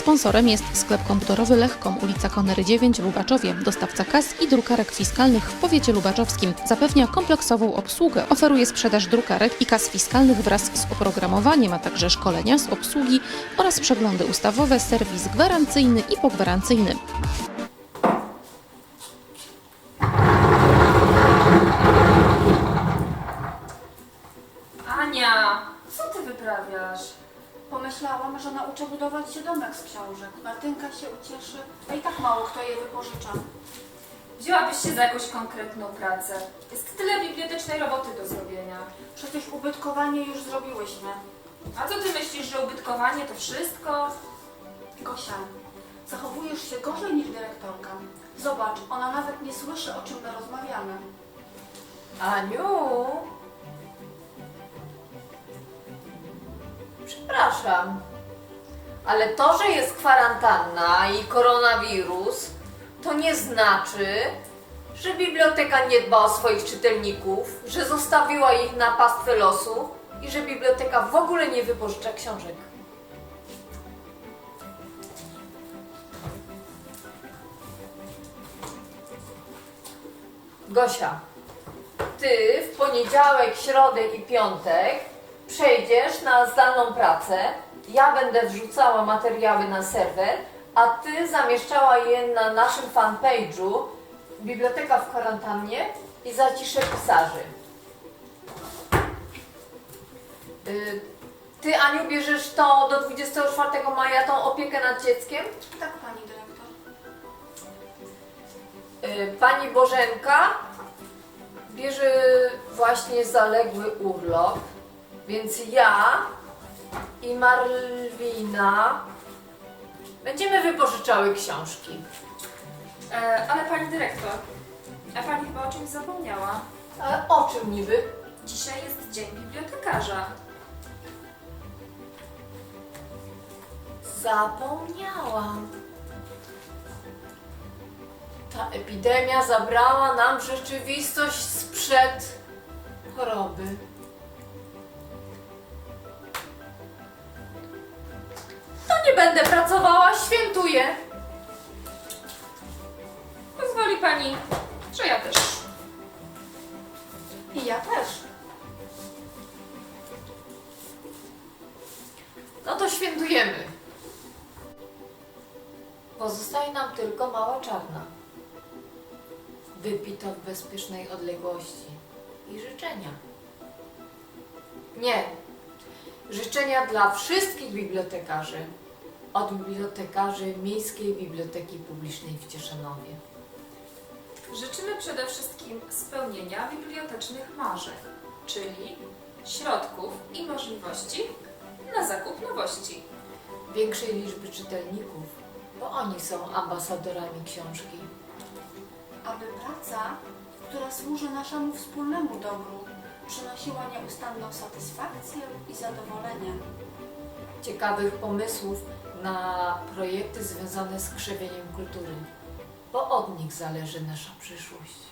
Sponsorem jest sklep komputerowy Lechkom, ulica Konery 9 w Lubaczowie, dostawca kas i drukarek fiskalnych w powiecie lubaczowskim. Zapewnia kompleksową obsługę, oferuje sprzedaż drukarek i kas fiskalnych wraz z oprogramowaniem, a także szkolenia z obsługi oraz przeglądy ustawowe, serwis gwarancyjny i pogwarancyjny. Ania, co ty wyprawiasz? Pomyślałam, że nauczę budować się domek z książek. Martynka się ucieszy, a i tak mało kto je wypożycza. Wzięłabyś się za jakąś konkretną pracę. Jest tyle bibliotecznej roboty do zrobienia. Przecież ubytkowanie już zrobiłyśmy. A co ty myślisz, że ubytkowanie to wszystko? Gosia, zachowujesz się gorzej niż dyrektorka. Zobacz, ona nawet nie słyszy, o czym my rozmawiamy. Aniu? Przepraszam, ale to, że jest kwarantanna i koronawirus, to nie znaczy, że biblioteka nie dba o swoich czytelników, że zostawiła ich na pastwę losu i że biblioteka w ogóle nie wypożycza książek. Gosia, ty w poniedziałek, środę i piątek przejdziesz na zdalną pracę. Ja będę wrzucała materiały na serwer, a ty zamieszczała je na naszym fanpage'u Biblioteka w kwarantannie i zaciszę pisarzy. Y, Ty, Aniu, bierzesz to do 24 maja tą opiekę nad dzieckiem? Tak, pani dyrektor. Y, Pani Bożenka bierze właśnie zaległy urlop, więc ja i Marlwina będziemy wypożyczały książki. E, ale pani dyrektor, a pani chyba o czymś zapomniała. A o czym niby? Dzisiaj jest dzień bibliotekarza. Zapomniałam. Ta epidemia zabrała nam rzeczywistość sprzed choroby. Będę pracowała, świętuję. Pozwoli pani, że ja też. I ja też. No to świętujemy. Pozostaje nam tylko mała czarna. Wypito w bezpiecznej odległości. I życzenia. Nie. Życzenia dla wszystkich bibliotekarzy. Od bibliotekarzy Miejskiej Biblioteki Publicznej w Cieszanowie. Życzymy przede wszystkim spełnienia bibliotecznych marzeń, czyli środków i możliwości na zakup nowości. Większej liczby czytelników, bo oni są ambasadorami książki. Aby praca, która służy naszemu wspólnemu dobru, przynosiła nieustanną satysfakcję i zadowolenie. ciekawych pomysłów na projekty związane z krzewieniem kultury, bo od nich zależy nasza przyszłość.